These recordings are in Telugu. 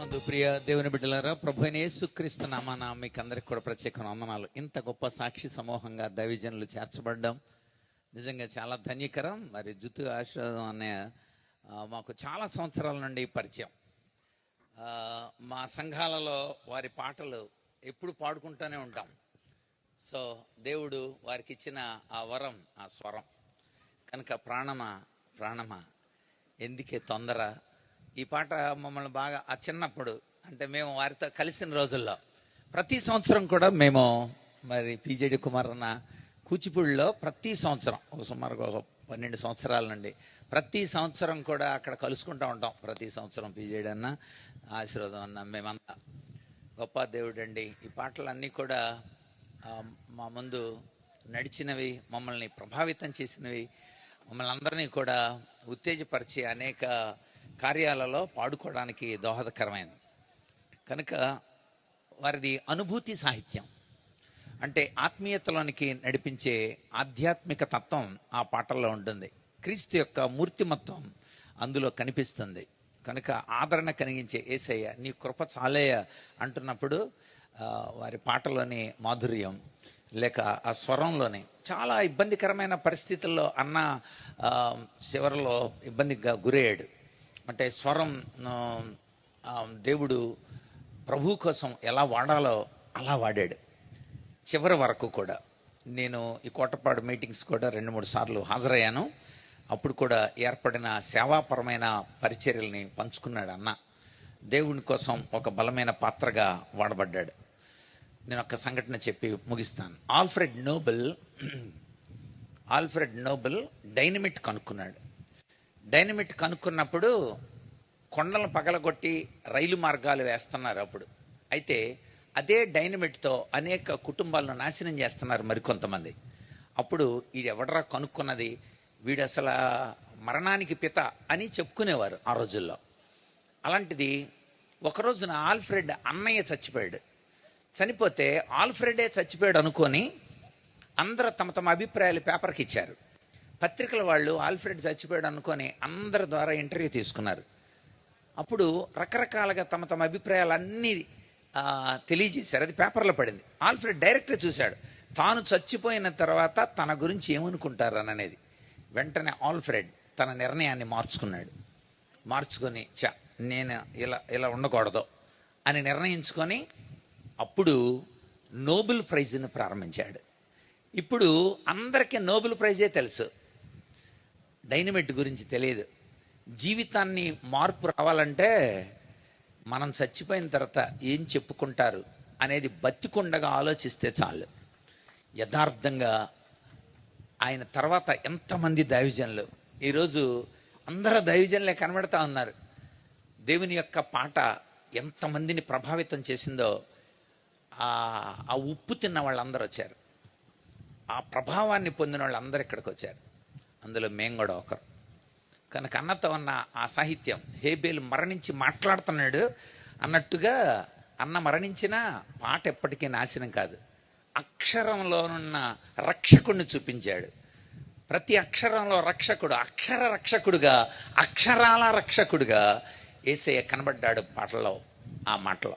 క్రీస్తునందు ప్రియ దేవుని బిడ్డలారా ప్రభు అయిన యేసుక్రీస్తు నామాన మీకు అందరికి కూడా ప్రత్యేక నందనాలు ఇంత గొప్ప సాక్షి సమూహంగా దైవజనులు చేర్చబడ్డం. నిజంగా చాలా ధన్యకరం. మరి జుతు ఆశీర్వాదం అనే మాకు చాలా సంవత్సరాల నుండి పరిచయం. మా సంఘాలలో వారి పాటలు ఎప్పుడు పాడుకుంటూనే ఉంటాం. సో దేవుడు వారికి ఇచ్చిన ఆ వరం ఆ స్వరం కనుక ప్రాణమా ప్రాణమా ఎందుకే తొందర ఈ పాట మమ్మల్ని బాగా ఆ చిన్నప్పుడు అంటే మేము వారితో కలిసిన రోజుల్లో. ప్రతి సంవత్సరం కూడా మేము మరి పీజేడి కుమార్ అన్న కూచిపూడిలో ప్రతి సంవత్సరం ఒక సుమారుగా ఒక పన్నెండు సంవత్సరాల నుండి ప్రతి సంవత్సరం కూడా అక్కడ కలుసుకుంటూ ఉంటాం. ప్రతి సంవత్సరం పీజేడి అన్న ఆశీర్వాదం అన్న మేమంతా గొప్ప దేవుడు అండి ఈ పాటలన్నీ కూడా మా ముందు నడిచినవి మమ్మల్ని ప్రభావితం చేసినవి మమ్మల్ని అందరినీ కూడా ఉత్తేజపరిచి అనేక కార్యాలలో పాడుకోవడానికి దోహదకరమైనది. కనుక వారిది అనుభూతి సాహిత్యం. అంటే ఆత్మీయతలోనికి నడిపించే ఆధ్యాత్మిక తత్వం ఆ పాటల్లో ఉంటుంది. క్రీస్తు యొక్క మూర్తిమత్వం అందులో కనిపిస్తుంది. కనుక ఆదరణ కలిగించే ఏసయ్య నీ కృప చాలేయ అంటున్నప్పుడు వారి పాటలోని మాధుర్యం లేక ఆ స్వరంలోని చాలా ఇబ్బందికరమైన పరిస్థితుల్లో అన్న చివరిలో ఇబ్బందిగా గురయ్యాడు. అంటే స్వరం దేవుడు ప్రభు కోసం ఎలా వాడాలో అలా వాడాడు. చివరి వరకు కూడా నేను ఈ కోటపాడు మీటింగ్స్ కూడా రెండు మూడు సార్లు హాజరయ్యాను. అప్పుడు కూడా ఏర్పడిన సేవాపరమైన పరిచర్యల్ని పంచుకున్నాడు అన్న. దేవుని కోసం ఒక బలమైన పాత్రగా వాడబడ్డాడు. నేను ఒక సంఘటన చెప్పి ముగిస్తాను. Alfred Nobel Alfred Nobel dynamite కనుక్కున్నాడు. Dynamite కనుక్కున్నప్పుడు కొండలు పగలగొట్టి రైలు మార్గాలు వేస్తున్నారు అప్పుడు. అయితే అదే డైనమిట్తో అనేక కుటుంబాలను నాశనం చేస్తున్నారు మరికొంతమంది. అప్పుడు ఇది ఎవడరా కనుక్కున్నది? వీడు అసలు మరణానికి పిత అని చెప్పుకునేవారు ఆ రోజుల్లో. అలాంటిది ఒకరోజున ఆల్ఫ్రెడ్ అన్నయ్య చచ్చిపోయాడు. చనిపోతే ఆల్ఫ్రెడే చచ్చిపోయాడు అనుకొని అందరూ తమ తమ అభిప్రాయాలు పేపర్కి ఇచ్చారు పత్రికల వాళ్ళు ఆల్ఫ్రెడ్ చచ్చిపోయాడు అనుకొని అందరి ద్వారా ఇంటర్వ్యూ తీసుకున్నారు. అప్పుడు రకరకాలుగా తమ తమ అభిప్రాయాలు అన్నీ తెలియజేశారు. అది పేపర్లో పడింది. ఆల్ఫ్రెడ్ డైరెక్ట్గా చూశాడు. తాను చచ్చిపోయిన తర్వాత తన గురించి ఏమనుకుంటారని అనేది వెంటనే ఆల్ఫ్రెడ్ తన నిర్ణయాన్ని మార్చుకున్నాడు. మార్చుకొని చ నేను ఇలా ఇలా ఉండకూడదు అని నిర్ణయించుకొని అప్పుడు నోబెల్ ప్రైజ్ని ప్రారంభించాడు. ఇప్పుడు అందరికీ నోబెల్ ప్రైజే తెలుసు. డైనమిట్ గురించి తెలియదు. జీవితాన్ని మార్పు రావాలంటే మనం చచ్చిపోయిన తర్వాత ఏం చెప్పుకుంటారు అనేది బతికుండగా ఆలోచిస్తే చాలు. యథార్థంగా ఆయన తర్వాత ఎంతమంది దైవజనులు? ఈరోజు అందరూ దైవజనులే కనబడతా ఉన్నారు. దేవుని యొక్క పాట ఎంతమందిని ప్రభావితం చేసిందో ఆ ఆ ఉప్పు తిన్న వాళ్ళందరూ వచ్చారు. ఆ ప్రభావాన్ని పొందిన వాళ్ళందరూ ఇక్కడికి వచ్చారు. అందులో మేము కూడా ఒకరు. కనుక అన్నతో ఉన్న ఆ సాహిత్యం హేబేలు మరణించి మాట్లాడుతున్నాడు అన్నట్టుగా అన్న మరణించిన పాట ఎప్పటికీ నాశనం కాదు. అక్షరంలోనున్న రక్షకుడిని చూపించాడు. ప్రతి అక్షరంలో రక్షకుడు అక్షర రక్షకుడుగా అక్షరాల రక్షకుడుగా ఏసయ్య కనబడ్డాడు పాటలో ఆ మాటలో.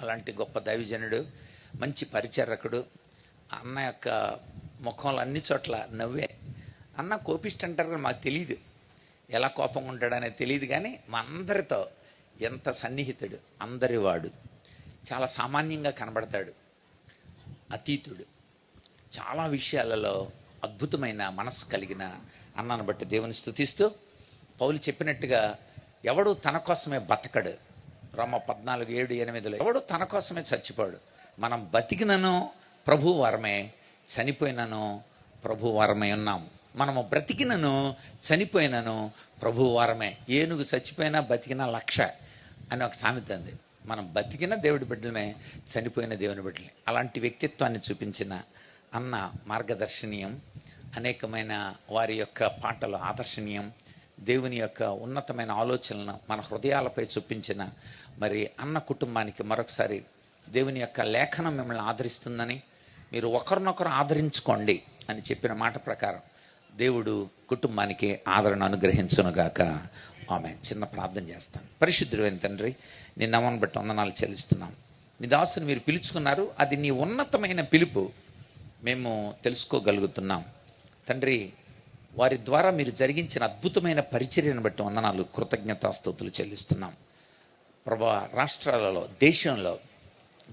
అలాంటి గొప్ప దైవజనుడు మంచి పరిచరకుడు అన్న యొక్క ముఖంలో అన్ని చోట్ల నవ్వే అన్న కోపిస్ట్ అంటారు కానీ మాకు తెలియదు ఎలా కోపంగా ఉంటాడనేది తెలియదు కానీ మా అందరితో ఎంత సన్నిహితుడు అందరివాడు చాలా సామాన్యంగా కనబడతాడు. అతీతుడు. చాలా విషయాలలో అద్భుతమైన మనస్సు కలిగిన అన్నను బట్టి దేవుని స్థుతిస్తూ పౌలు చెప్పినట్టుగా ఎవడు తన కోసమే బతకడు. రమ పద్నాలుగు ఏడు ఎనిమిదిలో ఎవడు తన కోసమే చచ్చిపోడు. మనం బతికినను ప్రభు వరమే చనిపోయినను ప్రభు వరమే ఉన్నాము. మనము బ్రతికినను చనిపోయినను ప్రభు వారమే. ఏనుగు చచ్చిపోయినా బతికినా లక్ష అని ఒక సామెత ఉంది. మనం బతికిన దేవుడి బిడ్డలమే చనిపోయిన దేవుని బిడ్డలే అలాంటి వ్యక్తిత్వాన్ని చూపించిన అన్న మార్గదర్శనీయం అనేకమైన వారి యొక్క పాటలు ఆదర్శనీయం దేవుని యొక్క ఉన్నతమైన ఆలోచనలను మన హృదయాలపై చూపించిన మరి అన్న కుటుంబానికి మరొకసారి దేవుని యొక్క లేఖనం మిమ్మల్ని ఆదరిస్తుందని మీరు ఒకరినొకరు ఆదరించుకోండి అని చెప్పిన మాట ప్రకారం. దేవుడు కుటుంబానికి ఆదరణ అనుగ్రహించునుగాక. ఆమె చిన్న ప్రార్థన చేస్తాను. పరిశుద్ధుడైన తండ్రి నీ నమ్మని బట్టి వందనాలు చెల్లిస్తున్నాం. నీ దాసుని మీరు పిలుచుకున్నారు. అది నీ ఉన్నతమైన పిలుపు. మేము తెలుసుకోగలుగుతున్నాం. తండ్రి వారి ద్వారా మీరు జరిగించిన అద్భుతమైన పరిచర్యను బట్టి వందనాలు కృతజ్ఞతాస్తుతులు చెల్లిస్తున్నాం. ప్రభా రాష్ట్రాలలో దేశంలో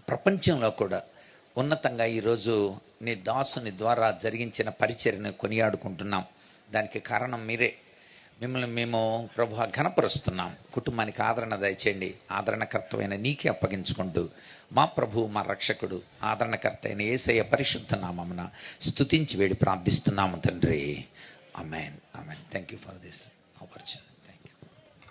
ప్రపంచంలో కూడా ఉన్నతంగా ఈరోజు నీ దాసుని ద్వారా జరిగించిన పరిచర్ని కొనియాడుకుంటున్నాం. దానికి కారణం మీరే. మిమ్మల్ని మేము ప్రభు ఘనపరుస్తున్నాం. కుటుంబానికి ఆదరణ దయచేయండి. ఆదరణకర్తమైన నీకే అప్పగించుకుంటూ మా ప్రభు మా రక్షకుడు ఆదరణకర్త అయిన ఏసయ్య పరిశుద్ధ నామమున స్తుతించి వేడి ప్రార్థిస్తున్నాము తండ్రి. Amen amen thank you for this opportunity